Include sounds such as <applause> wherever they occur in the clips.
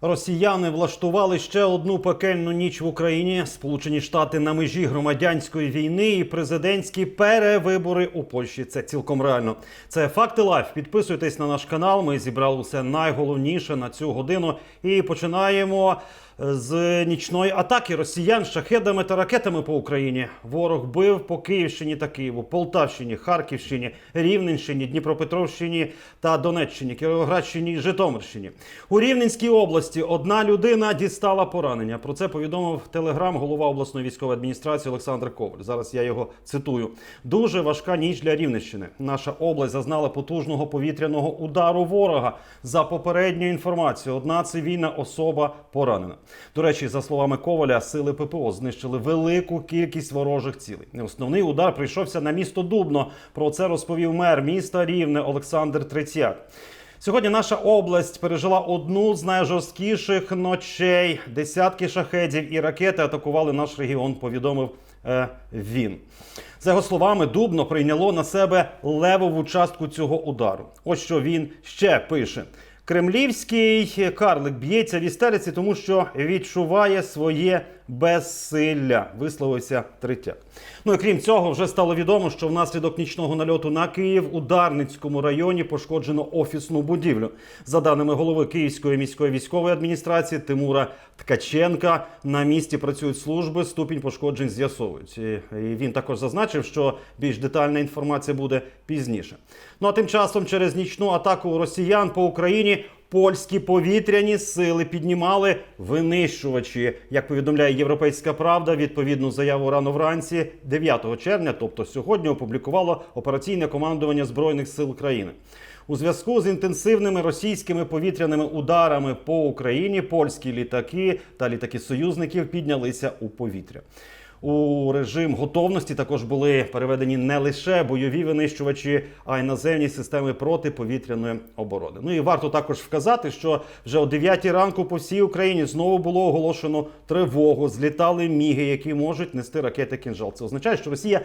Росіяни влаштували ще одну пекельну ніч в Україні. Сполучені Штати на межі громадянської війни і президентські перевибори у Польщі. Це цілком реально. Це факти лайф. Підписуйтесь на наш канал. Ми зібрали усе найголовніше на цю годину і починаємо з нічної атаки росіян шахедами та ракетами по Україні. Ворог бив по Київщині та Києву, Полтавщині, Харківщині, Рівненщині, Дніпропетровщині та Донеччині, Кіровоградщині і Житомирщині. У Рівненській області одна людина дістала поранення. Про це повідомив телеграм голова обласної військової адміністрації Олександр Коваль. Зараз я його цитую. Дуже важка ніч для Рівненщини. Наша область зазнала потужного повітряного удару ворога. За попередньою інформацією, одна цивільна особа поранена. До речі, за словами Коваля, сили ППО знищили велику кількість ворожих цілей. Основний удар прийшовся на місто Дубно. Про це розповів мер міста Рівне Олександр Третьяк. Сьогодні наша область пережила одну з найжорсткіших ночей. Десятки шахедів і ракети атакували наш регіон. Повідомив е, він. За його словами, Дубно прийняло на себе левову частку цього удару. Ось що він ще пише. Кремлівський карлик б'ється в істериці, тому що відчуває своє безсилля. Висловився Третяк. Ну і крім цього, вже стало відомо, що внаслідок нічного нальоту на Київ у Дарницькому районі пошкоджено офісну будівлю. За даними голови Київської міської військової адміністрації Тимура Ткаченка, на місці працюють служби, ступінь пошкоджень з'ясовують. І він також зазначив, що більш детальна інформація буде пізніше. Ну а тим часом, через нічну атаку росіян по Україні. Польські повітряні сили піднімали винищувачі, як повідомляє Європейська Правда. Відповідну заяву рано вранці, 9 червня, тобто сьогодні, опублікувало операційне командування збройних сил країни. У зв'язку з інтенсивними російськими повітряними ударами по Україні польські літаки та літаки союзників піднялися у повітря. У режим готовності також були переведені не лише бойові винищувачі, а й наземні системи протиповітряної оборони. Ну і варто також вказати, що вже о 9 ранку по всій Україні знову було оголошено тривогу. Злітали міги, які можуть нести ракети кінжал. Це означає, що Росія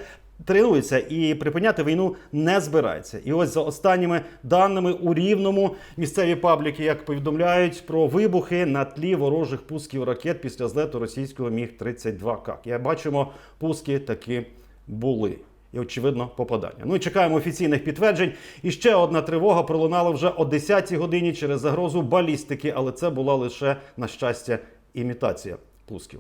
тренується і припиняти війну не збирається. І ось за останніми даними у рівному місцеві пабліки, як повідомляють про вибухи на тлі ворожих пусків ракет після злету російського міг 32 как. Я бачимо, пуски таки були. І очевидно попадання. Ну і чекаємо офіційних підтверджень. І ще одна тривога пролунала вже о 10-й годині через загрозу балістики, але це була лише на щастя імітація пусків.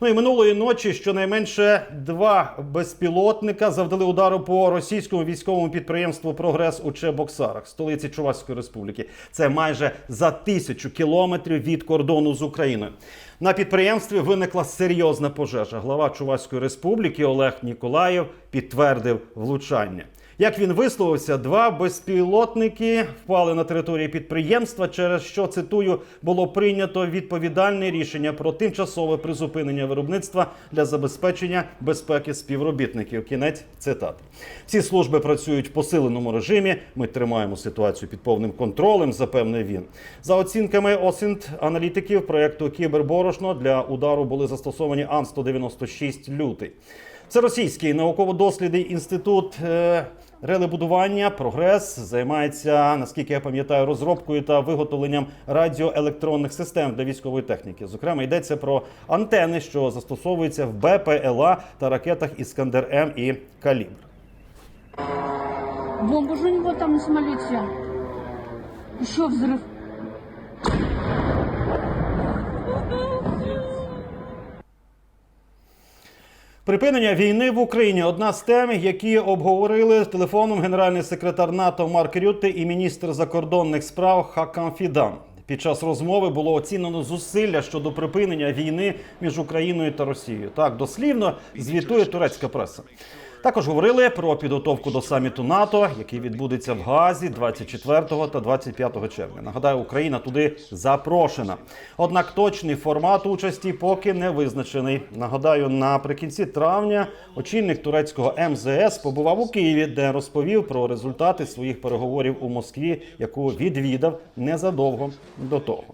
Ну і минулої ночі щонайменше два безпілотника завдали удару по російському військовому підприємству Прогрес у Чебоксарах, столиці Чувашської республіки. Це майже за тисячу кілометрів від кордону з Україною. На підприємстві виникла серйозна пожежа. Глава Чувашської республіки Олег Ніколаєв підтвердив влучання. Як він висловився, два безпілотники впали на території підприємства, через що цитую було прийнято відповідальне рішення про тимчасове призупинення виробництва для забезпечення безпеки співробітників. Кінець цитати. Всі служби працюють в посиленому режимі. Ми тримаємо ситуацію під повним контролем. Запевнив він. За оцінками ОСІНТ аналітиків проекту Кіберборошно для удару були застосовані Ан 196 лютий. Це російський науково-дослідний інститут е, релебудування Прогрес займається, наскільки я пам'ятаю, розробкою та виготовленням радіоелектронних систем для військової техніки. Зокрема, йдеться про антени, що застосовуються в БПЛА та ракетах Іскандер М і Калібр. Бомба же у него там на самолете. Еще взрыв. Припинення війни в Україні одна з тем, які обговорили телефоном генеральний секретар НАТО Марк Рютте і міністр закордонних справ Хакан Фідан. Під час розмови було оцінено зусилля щодо припинення війни між Україною та Росією. Так дослівно звітує турецька преса. Також говорили про підготовку до саміту НАТО, який відбудеться в Газі 24 та 25 червня. Нагадаю, Україна туди запрошена. Однак точний формат участі поки не визначений. Нагадаю, наприкінці травня очільник турецького МЗС побував у Києві, де розповів про результати своїх переговорів у Москві, яку відвідав незадовго до того.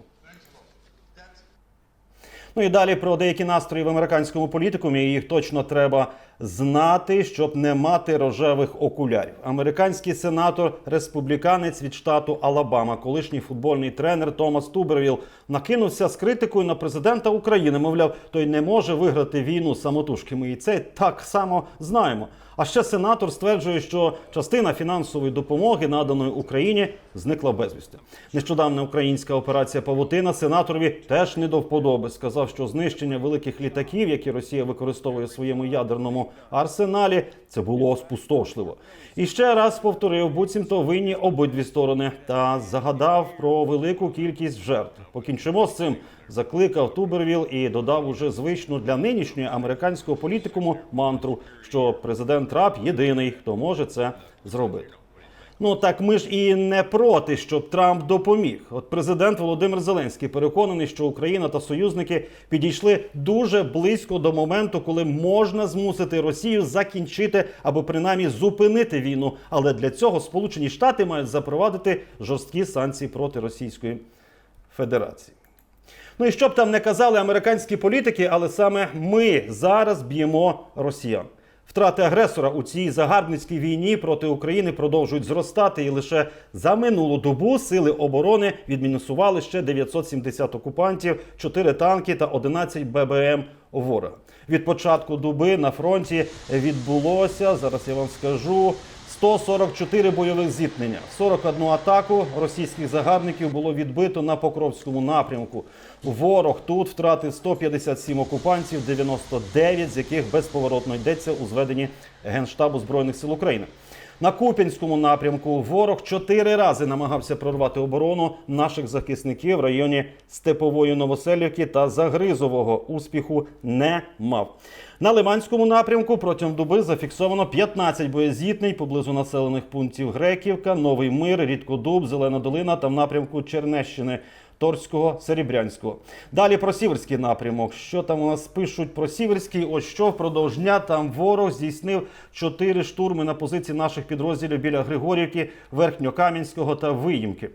Ну і далі про деякі настрої в американському політикумі. Їх точно треба знати, щоб не мати рожевих окулярів. Американський сенатор, республіканець від штату Алабама, колишній футбольний тренер Томас Тубервіл, накинувся з критикою на президента України. Мовляв, той не може виграти війну самотужки. Ми і це так само знаємо. А ще сенатор стверджує, що частина фінансової допомоги, наданої Україні, зникла безвісти. Нещодавна українська операція Павутина сенаторові теж не до вподоби. Сказав, що знищення великих літаків, які Росія використовує в своєму ядерному арсеналі, це було спустошливо. І ще раз повторив, буцімто винні обидві сторони та загадав про велику кількість жертв. Покінчимо з цим. Закликав Тубервіл і додав уже звичну для нинішнього американського політикуму мантру, що президент Трамп єдиний, хто може це зробити. Ну так ми ж і не проти, щоб Трамп допоміг. От президент Володимир Зеленський переконаний, що Україна та союзники підійшли дуже близько до моменту, коли можна змусити Росію закінчити або принаймні зупинити війну. Але для цього Сполучені Штати мають запровадити жорсткі санкції проти Російської Федерації. Ну і що б там не казали американські політики, але саме ми зараз б'ємо росіян. Втрати агресора у цій загарбницькій війні проти України продовжують зростати, і лише за минулу добу сили оборони відмінусували ще 970 окупантів, 4 танки та 11 ББМ ворога. Від початку доби на фронті відбулося зараз. Я вам скажу 144 бойових зіткнення, 41 атаку російських загарбників було відбито на Покровському напрямку. Ворог тут втратив 157 окупантів, 99 з яких безповоротно йдеться у зведенні Генштабу Збройних сил України. На Куп'янському напрямку ворог чотири рази намагався прорвати оборону наших захисників в районі Степової Новоселівки та Загризового. Успіху не мав. На Лиманському напрямку протягом доби зафіксовано 15 боєзітнень поблизу населених пунктів Греківка, Новий Мир, Рідкодуб, Зелена Долина та в напрямку Чернещини. Торського, Серебрянського. Далі про Сіверський напрямок. Що там у нас пишуть про Сіверський? Ось що впродовж дня там ворог здійснив чотири штурми на позиції наших підрозділів біля Григорівки, Верхньокам'янського та Виїмки.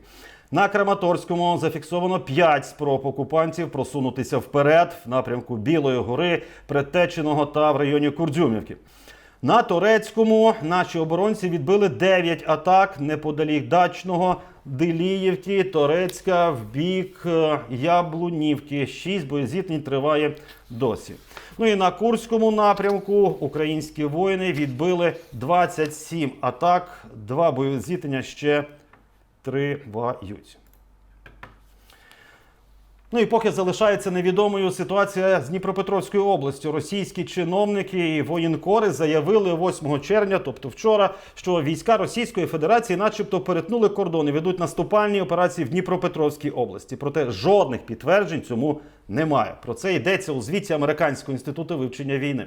На Краматорському зафіксовано 5 спроб окупантів просунутися вперед в напрямку Білої гори, Предтеченого та в районі Курдюмівки. На Турецькому наші оборонці відбили 9 атак неподалік дачного, Деліївки, Торецька, в бік е, Яблунівки. 6 боєзітнень триває досі. Ну і на Курському напрямку українські воїни відбили 27 атак, 2 боєзіткнення ще тривають. Ну і поки залишається невідомою ситуація з Дніпропетровською областю. Російські чиновники і воєнкори заявили 8 червня, тобто вчора, що війська Російської Федерації, начебто, перетнули кордони, ведуть наступальні операції в Дніпропетровській області. Проте жодних підтверджень цьому немає. Про це йдеться у звіті Американського інституту вивчення війни.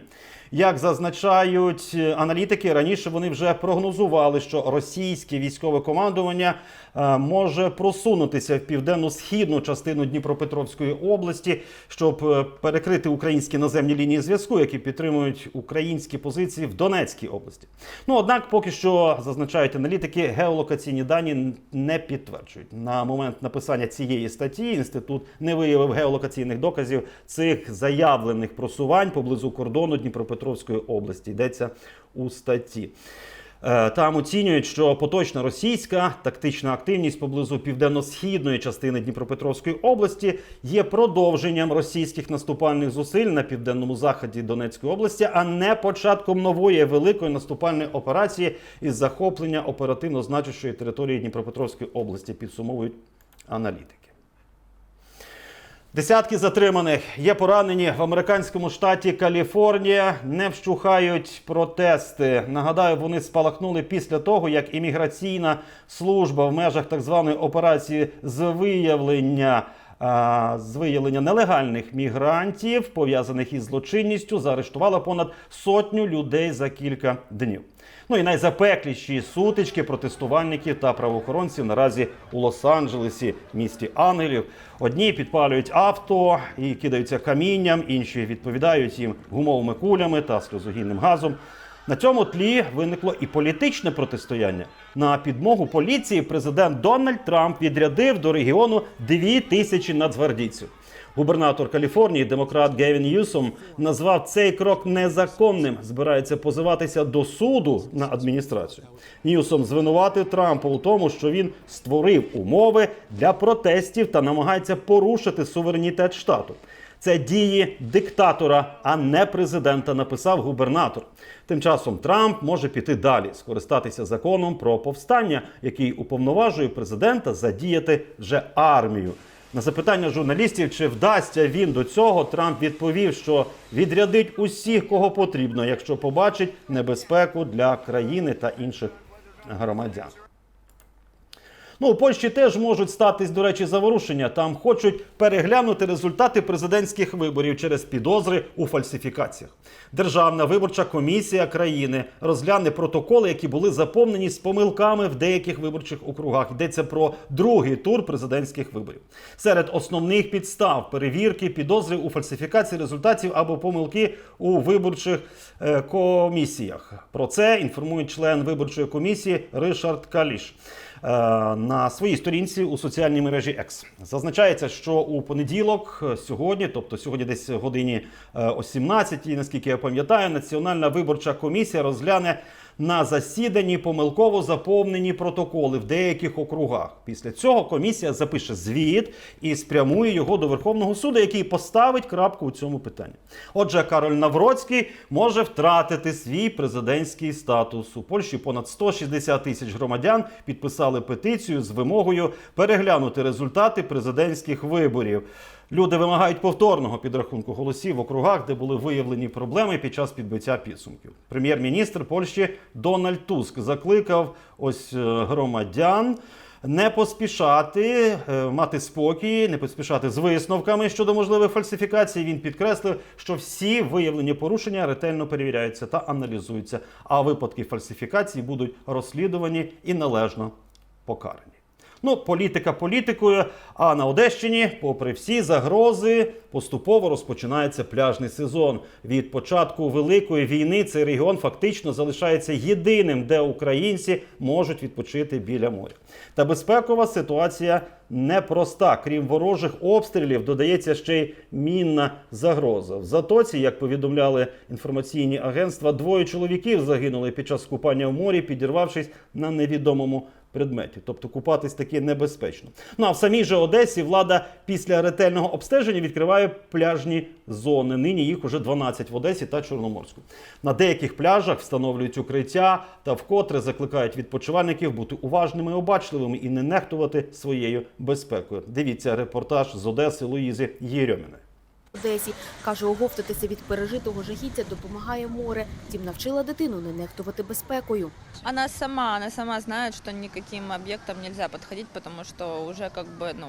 Як зазначають е, аналітики, раніше вони вже прогнозували, що російське військове командування е, може просунутися в південно-східну частину Дніпропетровської області, щоб е, перекрити українські наземні лінії зв'язку, які підтримують українські позиції в Донецькій області. Ну однак, поки що зазначають аналітики, геолокаційні дані не підтверджують. На момент написання цієї статті інститут не виявив геолокаційних доказів цих заявлених просувань поблизу кордону Дніпропетровської області. Йдеться у статті. Е, Там оцінюють, що поточна російська тактична активність поблизу південно-східної частини Дніпропетровської області є продовженням російських наступальних зусиль на південному заході Донецької області, а не початком нової великої наступальної операції із захоплення оперативно значущої території Дніпропетровської області. Підсумовують аналітики. Десятки затриманих є поранені в американському штаті Каліфорнія. Не вщухають протести. Нагадаю, вони спалахнули після того, як імміграційна служба в межах так званої операції з виявлення. З виявлення нелегальних мігрантів, пов'язаних із злочинністю, заарештувала понад сотню людей за кілька днів. Ну і найзапекліші сутички протестувальників та правоохоронців наразі у Лос-Анджелесі, місті ангелів. Одні підпалюють авто і кидаються камінням, інші відповідають їм гумовими кулями та сльозогінним газом. На цьому тлі виникло і політичне протистояння. На підмогу поліції президент Дональд Трамп відрядив до регіону дві тисячі нацгвардійців. Губернатор Каліфорнії, демократ Гевін Ньюсом, назвав цей крок незаконним. Збирається позиватися до суду на адміністрацію. Ньюсом звинуватив Трампа у тому, що він створив умови для протестів та намагається порушити суверенітет штату. Це дії диктатора, а не президента, написав губернатор. Тим часом Трамп може піти далі, скористатися законом про повстання, який уповноважує президента задіяти вже армію. На запитання журналістів, чи вдасться він до цього, Трамп відповів, що відрядить усіх, кого потрібно, якщо побачить небезпеку для країни та інших громадян. Ну, у Польщі теж можуть статись, до речі, заворушення. Там хочуть переглянути результати президентських виборів через підозри у фальсифікаціях. Державна виборча комісія країни розгляне протоколи, які були заповнені з помилками в деяких виборчих округах. Йдеться про другий тур президентських виборів. Серед основних підстав перевірки підозри у фальсифікації результатів або помилки у виборчих е, комісіях. Про це інформує член виборчої комісії Ришард Каліш. Е, на своїй сторінці у соціальній мережі X. Зазначається, що у понеділок, е, сьогодні, тобто сьогодні десь годині е, о 17 наскільки я пам'ятаю, Національна виборча комісія розгляне на засіданні помилково заповнені протоколи в деяких округах. Після цього комісія запише звіт і спрямує його до Верховного суду, який поставить крапку у цьому питанні. Отже, Кароль Навроцький може втратити свій президентський статус. У Польщі понад 160 тисяч громадян підписали петицію з вимогою переглянути результати президентських виборів. Люди вимагають повторного підрахунку голосів в округах, де були виявлені проблеми під час підбиття підсумків. Прем'єр-міністр Польщі Дональд Туск закликав ось е, громадян. Не поспішати, е, мати спокій, не поспішати з висновками щодо можливих фальсифікацій. Він підкреслив, що всі виявлені порушення ретельно перевіряються та аналізуються, а випадки фальсифікацій будуть розслідувані і належно покарані. Ну, політика політикою. А на Одещині, попри всі загрози, поступово розпочинається пляжний сезон. Від початку великої війни цей регіон фактично залишається єдиним, де українці можуть відпочити біля моря. Та безпекова ситуація непроста. Крім ворожих обстрілів, додається ще й мінна загроза. В затоці, як повідомляли інформаційні агентства, двоє чоловіків загинули під час купання в морі, підірвавшись на невідомому предметі. Тобто купатись таки небезпечно. Ну а в самій же Одесі влада після ретельного обстеження відкриває пляжні зони. Нині їх уже 12 в Одесі та Чорноморську. На деяких пляжах встановлюють укриття та вкотре закликають відпочивальників бути уважними обачливими і не нехтувати своєю безпекою. Дивіться репортаж з Одеси Луїзи Єрьоміної. Одесі. Каже, оговтатися від пережитого жахіття допомагає море. Втім, навчила дитину не нехтувати безпекою. Вона сама, вона сама знає, що ніяким об'єктам нельзя можна підходити, тому уже как якби ну,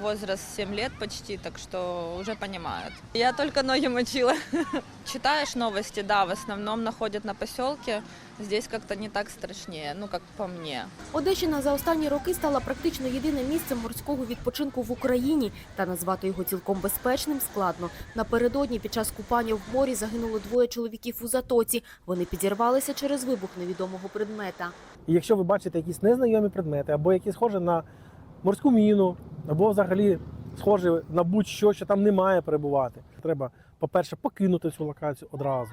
возраст 7 лет почти, так что уже понимает. Я только ноги мочила. <laughs> Читаешь новости, да, в основном находят на поселке. Здесь как-то не так страшнее, ну, как по мне. Одещина за останні роки стала практично єдиним місцем морського відпочинку в Україні. Та назвати його цілком безпечним складно. Напередодні під час купання в морі загинуло двоє чоловіків у затоці. Вони підірвалися через вибух невідомого предмета. Якщо ви бачите якісь незнайомі предмети, або які схожі на морську міну, або взагалі схоже на будь-що, що там не має перебувати, треба, по-перше, покинути цю локацію одразу,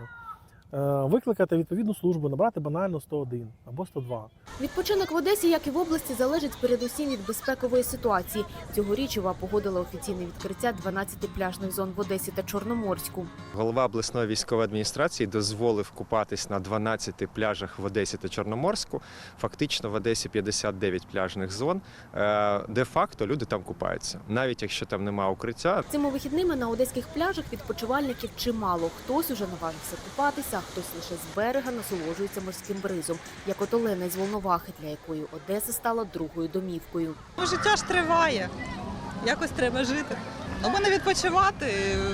викликати відповідну службу, набрати банально 101 або 102. Відпочинок в Одесі, як і в області, залежить передусім від безпекової ситуації. Цьогоріч ОВА погодила офіційне відкриття 12 пляжних зон в Одесі та Чорноморську. Голова обласної військової адміністрації дозволив купатись на 12 пляжах в Одесі та Чорноморську. Фактично в Одесі 59 пляжних зон. Е, Де-факто люди там купаються, навіть якщо там немає укриття. Цими вихідними на одеських пляжах відпочивальників чимало. Хтось уже наважився купатися, а хтось лише з берега насолоджується морським бризом, як от Олена з Волновахи, для якої Одеса стала другою домівкою. Життя ж триває. якось треба жити. Ну, ми не відпочивати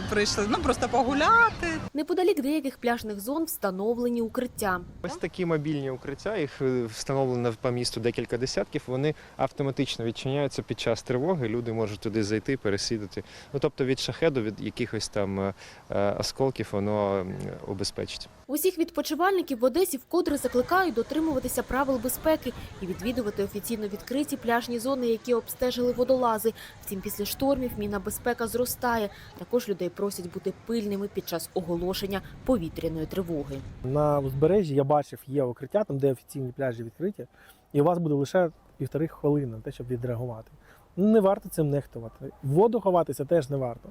прийшли, ну просто погуляти. Неподалік деяких пляжних зон встановлені укриття. Ось такі мобільні укриття, їх е, встановлено по місту декілька десятків. Вони автоматично відчиняються під час тривоги. Люди можуть туди зайти, пересідати. Ну тобто від шахеду, від якихось там е, е, осколків воно обезпечить. Усіх відпочивальників в Одесі вкотре закликають дотримуватися правил безпеки і відвідувати офіційно відкриті пляжні зони, які обстежили водолази. Втім, після штормів міна безпека зростає. Також людей просять бути пильними під час оголошення повітряної тривоги. На узбережжі я бачив, є укриття, там де офіційні пляжі відкриті, і у вас буде лише півтори хвилини на те, щоб відреагувати. Не варто цим нехтувати. Воду ховатися теж не варто,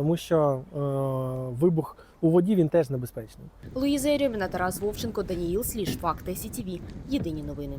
тому що е, вибух у воді він теж небезпечний. Луїза Єрьоміна, Тарас Вовченко, Даніїл Сліж, Факти СІТВ. Єдині новини.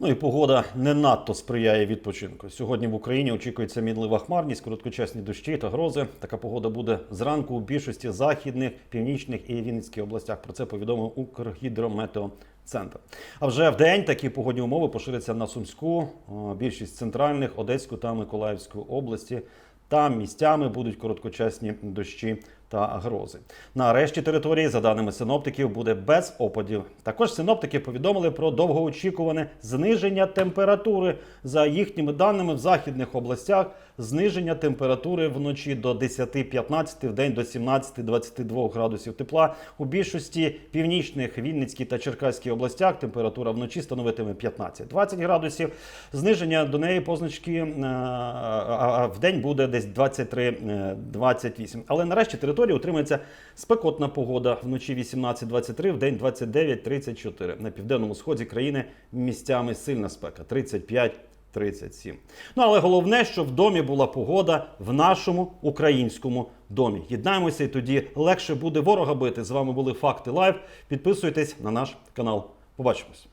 Ну і погода не надто сприяє відпочинку. Сьогодні в Україні очікується мінлива хмарність, короткочасні дощі та грози. Така погода буде зранку у більшості західних, північних і Вінницьких областях. Про це повідомив Укргідрометеоцентр. А вже в день такі погодні умови поширяться на Сумську, більшість центральних, Одеську та Миколаївську області. Там місцями будуть короткочасні дощі та грози. На решті території, за даними синоптиків, буде без опадів. Також синоптики повідомили про довгоочікуване зниження температури. За їхніми даними, в західних областях зниження температури вночі до 10-15, в день до 17-22 градусів тепла. У більшості північних Вінницькій та Черкаській областях температура вночі становитиме 15-20 градусів. Зниження до неї позначки е, а в день буде десь 23-28. Але нарешті території утримається спекотна погода вночі 18-23, в день 29-34. На південному сході країни місцями сильна спека 35 37. Ну але головне, що в домі була погода в нашому українському домі. Єднаємося, і тоді легше буде ворога бити. З вами були Факти Лайв. Підписуйтесь на наш канал. Побачимось.